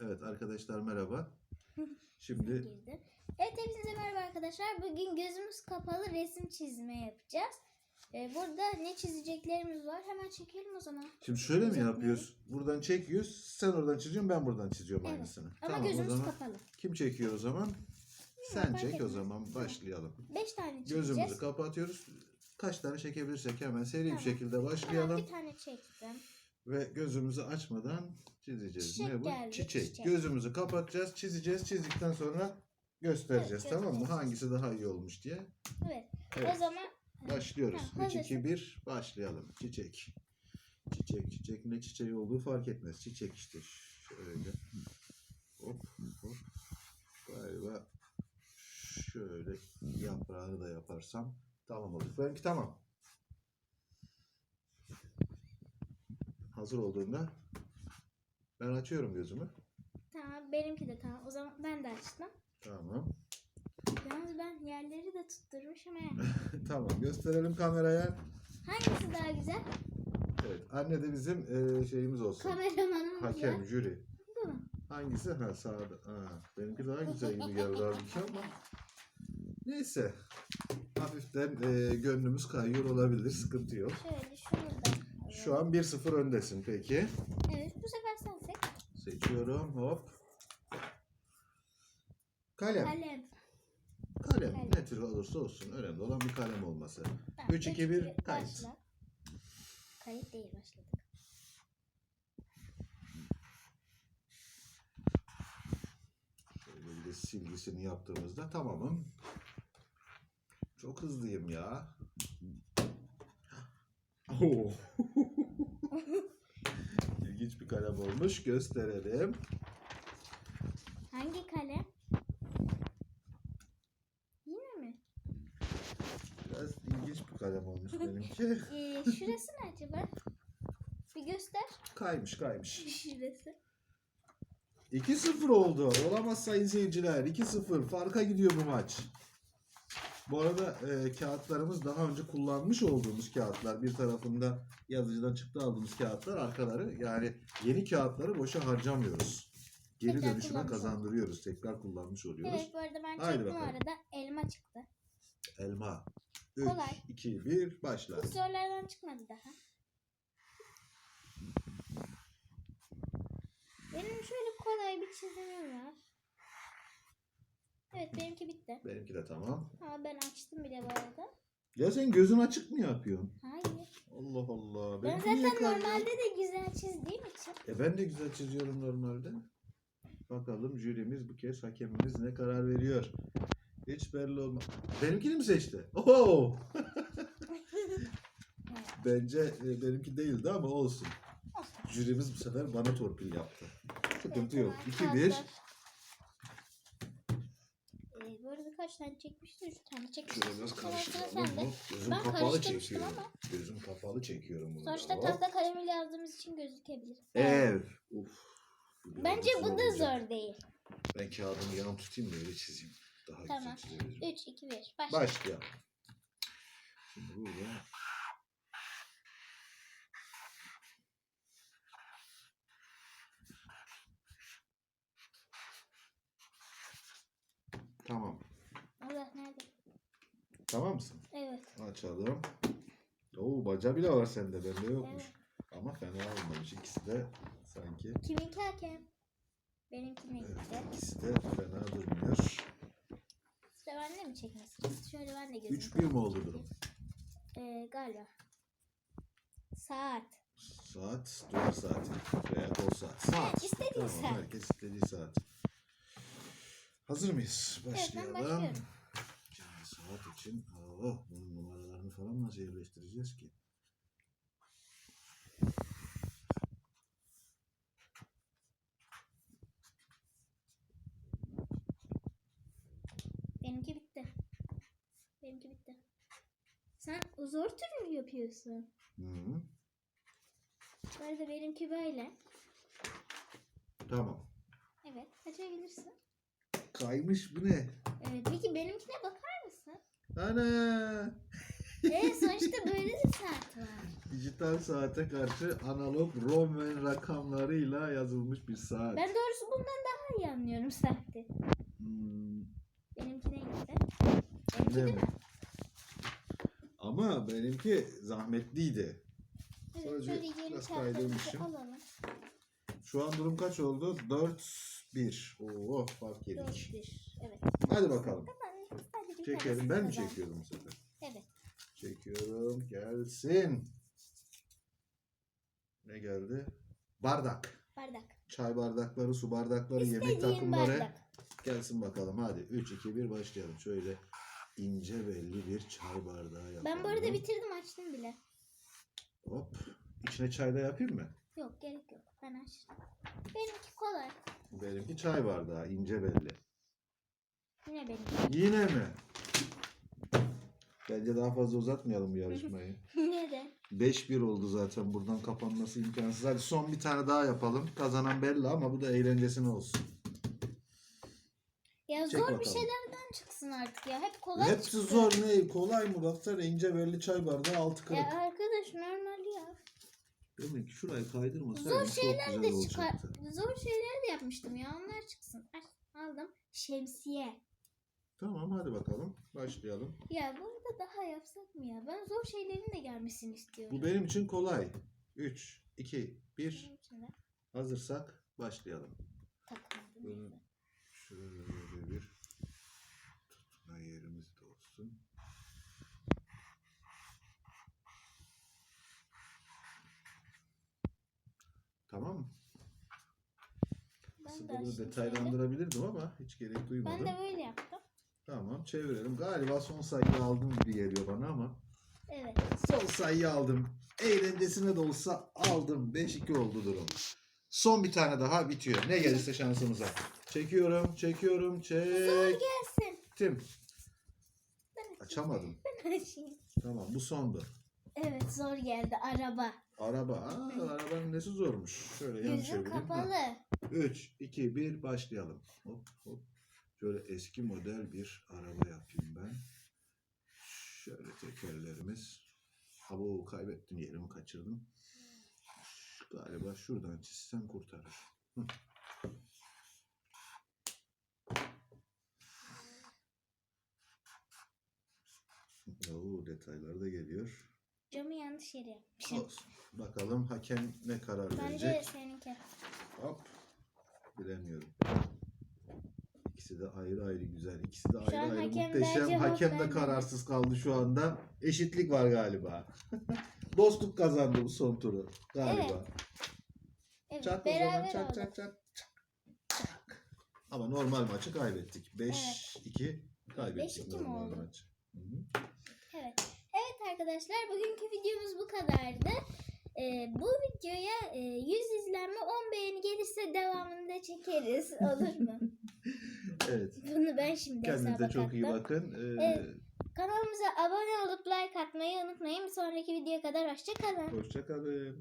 Evet arkadaşlar merhaba. Şimdi. Evet hepinize merhaba arkadaşlar. Bugün gözümüz kapalı resim çizme yapacağız. Ee, burada ne çizeceklerimiz var. Hemen çekelim o zaman. şimdi şöyle mi yapıyoruz? Buradan çekiyoruz. Sen oradan çiziyorsun ben buradan çiziyorum Evet. aynısını. Ama tamam o gözümüz zaman kapalı. kim çekiyor o zaman? Sen fark çek o etmez. zaman başlayalım. 5 tane çizeceğiz. Gözümüzü kapatıyoruz. Kaç tane çekebilirsek hemen seri Tamam. bir şekilde Hemen başlayalım. bir tane çektim. Ve gözümüzü açmadan çizeceğiz. Çiçek ne bu? geldi, Çiçek. çiçek. Gözümüzü kapatacağız, çizeceğiz. Çizdikten sonra göstereceğiz Evet, tamam mı? göstereceğiz. Hangisi daha iyi olmuş diye. Evet. Evet. O zaman Başlıyoruz. Ha, 3 2 hazırsın. 1 başlayalım. Çiçek. Çiçek çiçek ne çiçeği olduğu fark etmez. Çiçek işte şöyle. Hop hop. Galiba şöyle yaprağını da yaparsam tamam olur. Benimki tamam. Hazır olduğunda ben açıyorum gözümü. tamam benimki de tamam. O zaman ben de açtım. Tamam. Yalnız ben yerleri de tutturmuşum he. tamam gösterelim kameraya. Hangisi daha güzel? Evet anne de bizim eee, şeyimiz olsun. Kameramanım Hakem, ya. jüri. Bu mu? Hangisi? Ha sağda. Ha, benimki daha güzel gibi geldi halbuki ama. Neyse. Hafiften e, gönlümüz kayıyor olabilir. Sıkıntı yok. Şöyle şunu da. Şu an 1-0 öndesin peki. Evet bu sefer sen seç. Seçiyorum. Hop. Kalem. Kalem. Kalem. Kalem. Ne tür olursa olsun. Önemli olan bir kalem olması. Tamam, 3, 2, 1, kayıt. Başla. Kayıt değil başladık. Şöyle bir de silgisini yaptığımızda tamamım. Çok hızlıyım ya. Oo. İlginç bir kalem olmuş. Gösterelim. Hangi kalem? Yine mi? Biraz ilginç bir kalem olmuş benimki. Ee, şurası ne acaba? Bir göster. Kaymış kaymış. Şurası. 2-0 oldu. Olamaz sayın seyirciler. 2-0. Farka gidiyor bu maç. Bu arada e, kağıtlarımız daha önce kullanmış olduğumuz kağıtlar. Bir tarafında yazıcıdan çıktı aldığımız kağıtlar. Arkaları yani yeni kağıtları boşa harcamıyoruz. Geri Tekrar dönüşüme kullanmış kazandırıyoruz. Tekrar kullanmış oluyoruz. Evet bu arada ben Haydi çektim bakalım. arada elma çıktı. Elma. 3, Kolay. 2, 1 başla. Bu sorulardan çıkmadı daha. Benim şöyle kolay bir çizimim var. Evet benimki bitti. Benimki de tamam. Ama ben açtım bile bu arada. Ya sen gözün açık mı yapıyorsun? Hayır. Allah Allah. Ben Benimki niye zaten normalde de güzel çizdiğim için. E ben de güzel çiziyorum normalde. Bakalım jürimiz bu kez hakemimiz ne karar veriyor. Hiç belli olmaz. Benimkini mi seçti? Oho! Bence e, benimki değildi ama olsun. Jürimiz bu sefer bana torpil yaptı. Sıkıntı yok. Evet, 2-1. kağıtlar. Ee, bu arada kaç tane çekmiştin? 3 tane çekmiştin. Şöyle biraz karıştıralım. Hop, Gözüm Ben kapalı çekiyorum. ama. Gözüm kapalı çekiyorum bunu. Sonuçta tahta kalemiyle yazdığımız için gözükebilir. Ev. Uf. Bence bu da zor değil. Ben kağıdımı yan tutayım da öyle çizeyim. Daha Tamam. güzel çizebilirim. 3, 2, 1. Başla. Başlayalım. Şimdi burada Tamam. Tamam mısın? Evet. Açalım. Oo baca bile var sende. Bende yokmuş. Evet. Ama fena olmamış. İkisi de sanki. Kiminki hakem? Benimkine Evet, gitti. ikisi de fena durmuyor. Sıra bende mi çekmesi? Şöyle ben de gözüm. 3-1 mi oldu durum? Ee, galiba. Saat. Saat, duvar saati veya kol saat. Saat. Evet, istediğin Tamam, saat. herkes istediği saat. Hazır mıyız? Evet, Başlayalım. ben başlıyorum. Saat için oh, bunun numaralarını falan nasıl yerleştireceğiz ki? Benimki bitti. Benimki bitti. Sen zor tür mü yapıyorsun? Hı -hı. Bu arada benimki böyle. Tamam. Evet, açabilirsin. Kaymış bu ne? Evet, peki benimkine mısın? Ana! Evet, sonuçta böyle de saat var. Dijital saate karşı analog Roman rakamlarıyla yazılmış bir saat. Ben doğrusu bundan daha iyi anlıyorum saati. Hmm, Benimki neydi? Benimki değil mi? Ama benimki zahmetliydi. Evet, Sadece yeni biraz kaydırmışım. alalım. Şu an durum kaç oldu? 4-1. Oo fark yedik. 4-1. Evet. Hadi bakalım. Çekelim. Ben mi çekiyorum bu sefer? Evet. Çekiyorum. Gelsin. Ne geldi? Bardak. Bardak. Çay bardakları, su bardakları, yemek İstediğin takımları. bardak. Gelsin bakalım. Hadi 3, 2, 1 başlayalım. Şöyle ince belli bir çay bardağı yapalım. Ben bu arada bitirdim açtım bile. Hop. İçine çay da yapayım mı? Yok gerek yok. Ben açtım. Benimki kolay. Benimki çay bardağı. ince belli. Yine benimki. Yine mi? Bence daha fazla uzatmayalım bu yarışmayı. Neden? 5-1 oldu zaten. Buradan kapanması imkansız. Hadi son bir tane daha yapalım. Kazanan belli ama bu da eğlencesine olsun. Ya Çek zor bir bakalım. şeylerden çıksın artık ya. Hep kolay Hepsi çıktı. zor ne? Kolay mı? Baksana ince belli çay bardağı altı kırık. Ya arkadaş normal ya. Demek ki şurayı kaydırmasaydın Zor şeyler de çıkar. olacaktı. Zor şeyler de yapmıştım ya. Onlar çıksın. Ay, aldım. Şemsiye. Tamam hadi bakalım. Başlayalım. Ya burada daha yapsak mı ya? Ben zor şeylerin de gelmesini istiyorum. Bu benim için kolay. 3, 2, 1. Benim için de Hazırsak başlayalım. Bunu şöyle bir tutma yerimiz de olsun. Tamam mı? Ben Aslında de bunu açtım şöyle. detaylandırabilirdim ama hiç gerek duymadım. Ben de böyle yaptım. Tamam çevirelim. Galiba son sayıyı aldım gibi geliyor bana ama. Evet. Son sayıyı aldım. Eğlencesine de olsa aldım. 5-2 oldu durum. Son bir tane daha bitiyor. Ne gelirse şansımıza. Çekiyorum, çekiyorum, Zor çektim. gelsin. Ben Açamadım. Ben açayım. Tamam bu sondu. Evet zor geldi araba. Araba. Aa, arabanın nesi zormuş. Şöyle yan Gözüm çevireyim. kapalı. 3, 2, 1 başlayalım. Hop hop. Şöyle eski model bir araba yapayım ben. Şöyle tekerlerimiz. Ha bu kaybettim yerimi kaçırdım. Galiba şuradan çizsem kurtarır. Hı. Oo, detaylar da geliyor. Camı yanlış yere yapmışım. Olsun. Bakalım hakem ne karar Bence verecek. seninki. Hop. Bilemiyorum. İkisi de ayrı ayrı güzel. İkisi de ayrı an ayrı hakem muhteşem. bence Hakem de kararsız kaldı şu anda. Eşitlik var galiba. Dostluk kazandı bu son turu galiba. Evet Çak o beraber zaman çak olduk. çak çak. Çak. Ama normal maçı kaybettik. 5-2 kaybettik 5-2 mi normal oldu? maçı. Hı hı. Evet. Evet arkadaşlar bugünkü videomuz bu kadardı. Ee, bu videoya e, 100 izlenme 10 beğeni gelirse devamını da çekeriz. Olur mu? Evet. Bunu ben şimdi Kendinize hesaba çok iyi kattım. bakın. Ee, Evet. Kanalımıza abone olup like atmayı unutmayın. Bir sonraki videoya kadar hoşçakalın. Hoşçakalın.